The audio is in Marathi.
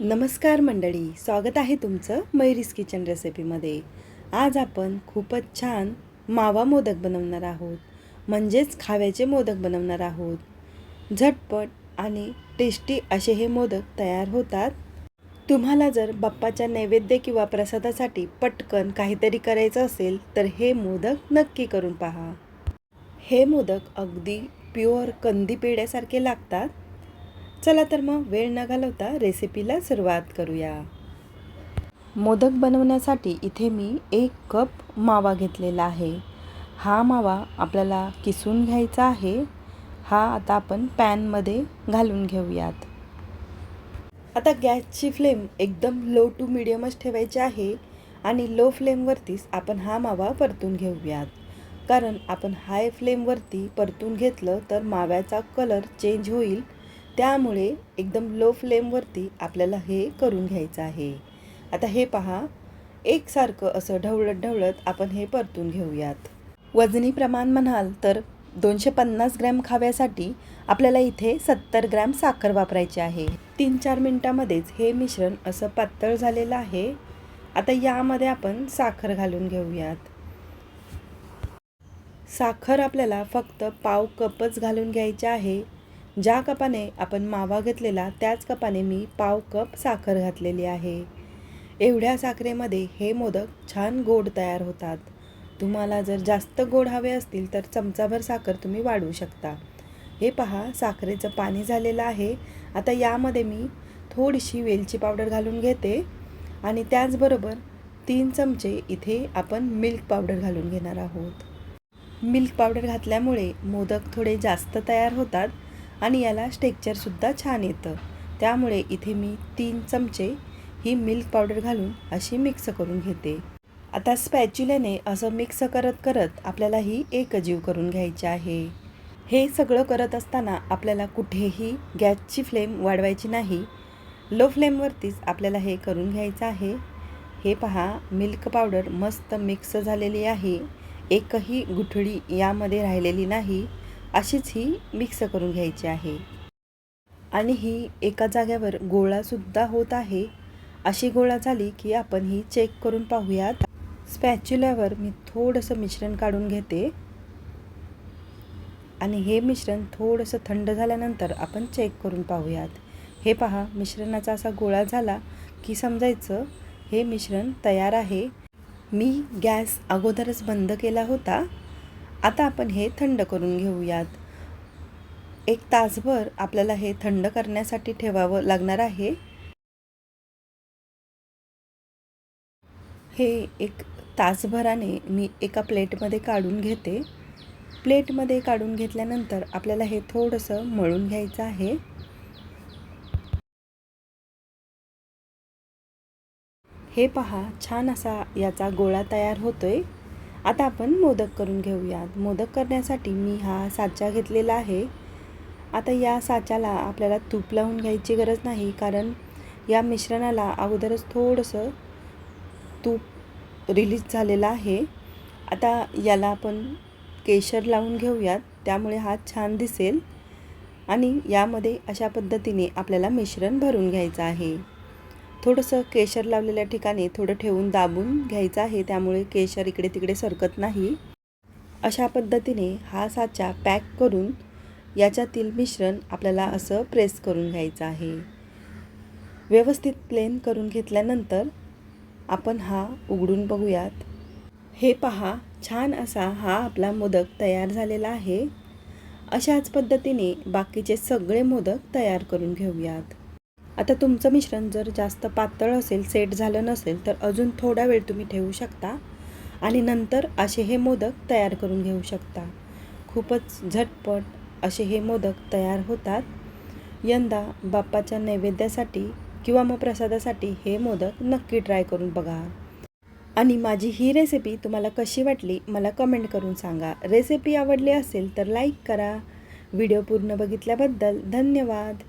नमस्कार मंडळी स्वागत आहे तुमचं मयुरीस किचन रेसिपीमध्ये. आज आपण खूपच छान मावा मोदक बनवणार आहोत. म्हणजेच खाव्याचे मोदक बनवणार आहोत. झटपट आणि टेस्टी असे हे मोदक तयार होतात. तुम्हाला जर बाप्पाच्या नैवेद्य किंवा प्रसादासाठी पटकन काहीतरी करायचं असेल तर हे मोदक नक्की करून पहा. हे मोदक अगदी प्युअर कंदी पेढ्यासारखे लागतात. चला तर मग वेळ न घालवता रेसिपीला सुरुवात करूया. मोदक बनवण्यासाठी इथे मी एक कप मावा घेतलेला आहे. हा मावा आपल्याला किसून घ्यायचा आहे. हा आता आपण पॅनमध्ये घालून घेऊयात. आता गॅसची फ्लेम एकदम लो टू मिडियमच ठेवायची आहे आणि लो फ्लेमवरतीच आपण हा मावा परतून घेऊयात. कारण आपण हाय फ्लेमवरती परतून घेतलं तर माव्याचा कलर चेंज होईल त्यामुळे एकदम लो फ्लेमवरती आपल्याला हे करून घ्यायचं आहे. आता हे पहा एकसारखं असं ढवळत ढवळत आपण हे परतून घेऊयात. वजनी प्रमाण म्हणाल तर दोनशे पन्नास ग्रॅम खाव्यासाठी आपल्याला इथे सत्तर ग्रॅम साखर वापरायची आहे. तीन चार मिनटामध्येच हे मिश्रण असं पातळ झालेलं आहे. आता यामध्ये आपण साखर घालून घेऊयात. साखर आपल्याला फक्त पाव कपच घालून घ्यायची आहे. ज्या कपाने आपण मावा घेतलेला त्याच कपाने मी पाव कप साखर घातलेली आहे. एवढ्या साखरेमध्ये हे मोदक छान गोड तयार होतात. तुम्हाला जर जास्त गोड हवे असतील तर चमचाभर साखर तुम्ही वाढवू शकता. हे पहा साखरेचं पाणी झालेलं आहे. आता यामध्ये मी थोडीशी वेलची पावडर घालून घेते आणि त्याचबरोबर तीन चमचे इथे आपण मिल्क पावडर घालून घेणार आहोत. मिल्क पावडर घातल्यामुळे मोदक थोडे जास्त तयार होतात आणि याला स्टेक्चरसुद्धा छान येतं. त्यामुळे इथे मी तीन चमचे ही मिल्क पावडर घालून अशी मिक्स करून घेते. आता स्पॅच्युल्याने असं मिक्स करत करत आपल्याला ही एकजीव करून घ्यायची आहे. हे सगळं करत असताना आपल्याला कुठेही गॅसची फ्लेम वाढवायची नाही. लो फ्लेमवरतीच आपल्याला हे करून घ्यायचं आहे. हे पहा मिल्क पावडर मस्त मिक्स झालेली आहे. एकही गुठळी यामध्ये राहिलेली नाही. अशीच ही मिक्स करून घ्यायची आहे. आणि ही एका जाग्यावर गोळासुद्धा होत आहे. अशी गोळा झाली की आपण ही चेक करून पाहूयात. स्पॅच्युल्यावर मी थोडंसं मिश्रण काढून घेते. आणि हे मिश्रण थोडंसं थंड झाल्यानंतर आपण चेक करून पाहूयात. हे पहा मिश्रणाचा असा गोळा झाला की समजायचं हे मिश्रण तयार आहे. मी गॅस अगोदरच बंद केला होता. आता आपण हे थंड करून घेऊयात. एक तासभर आपल्याला हे थंड करण्यासाठी ठेवावं लागणार आहे. हे एक तासभराने मी एका प्लेटमध्ये काढून घेते. प्लेटमध्ये काढून घेतल्यानंतर आपल्याला हे थोडंसं मळून घ्यायचं आहे. हे पहा छान असा याचा गोळा तयार होतोय. आता आपण मोदक करून घेऊयात. मोदक करण्यासाठी मी हा साचा घेतलेला आहे. आता या साच्याला आपल्याला तूप लावून घ्यायची गरज नाही कारण या मिश्रणाला अगोदरच थोडंसं तूप रिलीज झालेलं आहे. आता याला आपण केशर लावून घेऊयात. त्यामुळे हा छान दिसेल. आणि यामध्ये अशा पद्धतीने आपल्याला मिश्रण भरून घ्यायचं आहे. थोडंसं केशर लावलेल्या ठिकाणी थोडं ठेवून दाबून घ्यायचं आहे. त्यामुळे केशर इकडे तिकडे सरकत नाही. अशा पद्धतीने हा साचा पॅक करून याच्यातील मिश्रण आपल्याला असं प्रेस करून घ्यायचं आहे. व्यवस्थित प्लेन करून घेतल्यानंतर आपण हा उघडून बघूयात. हे पहा छान असा हा आपला मोदक तयार झालेला आहे. अशाच पद्धतीने बाकीचे सगळे मोदक तयार करून घेऊयात. आता तुमचं मिश्रण जर जास्त पातळ असेल सेट झालं नसेल तर अजून थोडा वेळ तुम्ही ठेवू शकता आणि नंतर असे हे मोदक तयार करून घेऊ शकता. खूपच झटपट असे हे मोदक तयार होतात. यंदा बाप्पाच्या नैवेद्यासाठी किंवा मग प्रसादासाठी हे मोदक नक्की ट्राय करून बघा. आणि माझी ही रेसिपी तुम्हाला कशी वाटली मला कमेंट करून सांगा. रेसिपी आवडली असेल तर लाईक करा. व्हिडिओ पूर्ण बघितल्याबद्दल धन्यवाद.